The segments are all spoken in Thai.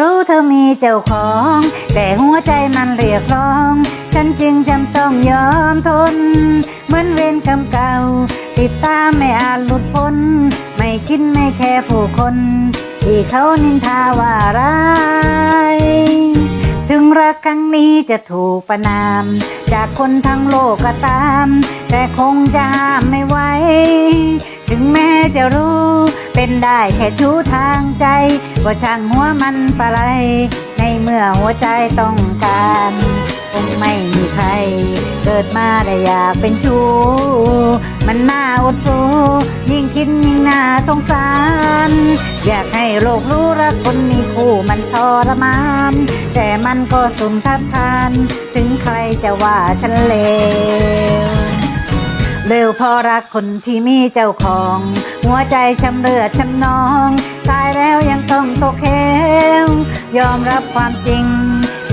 รู้เธอมีเจ้าของ แต่หัวใจมันเรียกร้อง ฉันจึงจำต้องยอมทน เหมือนเวรกรรมเก่า ติดตามไม่อาจหลุดพ้น ไม่คิดไม่แค่ผู้คน ที่เขานินทาว่าร้ายถึงรักครั้งนี้จะถูกประนาม จากคนทั้งโลกก็ตาม แต่คงจะห้ามไม่ไหวถึงแม้จะรู้ เป็นได้แค่ชูทางใจก็ช่างหัวมันปะไร ในเมื่อหัวใจต้องการคงไม่มีใคร เกิดมาได้อยากเป็นชู้มันน่าอดสูยิ่งคิดยิ่งน่าสงสาร อยากให้โลกรู้รักคนมีคู่มันทรมาน แต่มันก็สุนทัดทาน ถึงใครจะว่าฉันเลว วเพอรักคนที่มีเจ้าของ หัวใจช้ำเลือดช้ำนอง ตายแล้วยังต้องตกเหวยอมรับความจริง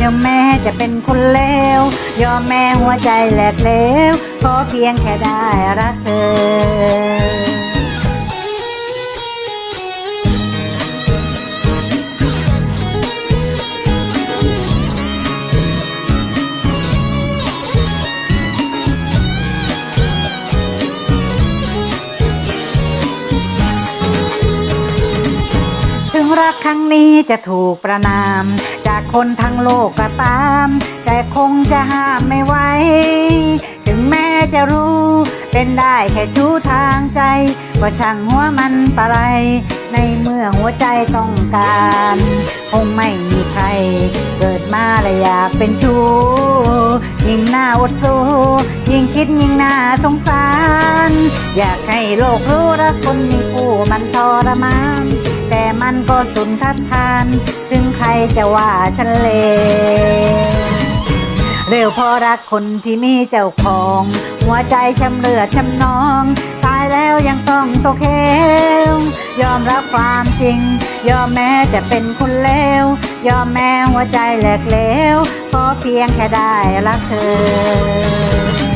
ยอมแม่จะเป็นคนเลวยอมแม่หัวใจแหลกเลวขอเพียงแค่ได้รักเธอ รักครั้งนี้จะถูกประนาม จากคนทั้งโลกก็ตามแต่คงจะห้ามไม่ไหว ถึงแม้จะรู้ เป็นได้แค่ชู้ทางใจ ก็ช่างหัวมันปะไร ในเมื่อหัวใจต้องการ คงไม่มีใคร เกิดมาและอยากเป็นชู้ ยิ่งหน้าอดสู้ยิ่งคิดยิ่งน่าสงสาร อยากให้โลกรู้รักคนมีคู่มันทรมาน แต่มันก็สุนทัดทานถึงใครจะว่าฉันเลวเร็วพอรักคนที่มีเจ้าของ หัวใจช้ำเลือดช้ำนอง ตายแล้วยังต้องตกเหวยอมรับความจริง ยอมแม้จะเป็นคนเลวยอมแม้หัวใจแหลกเลวขอเพียงแค่ได้รักเธอ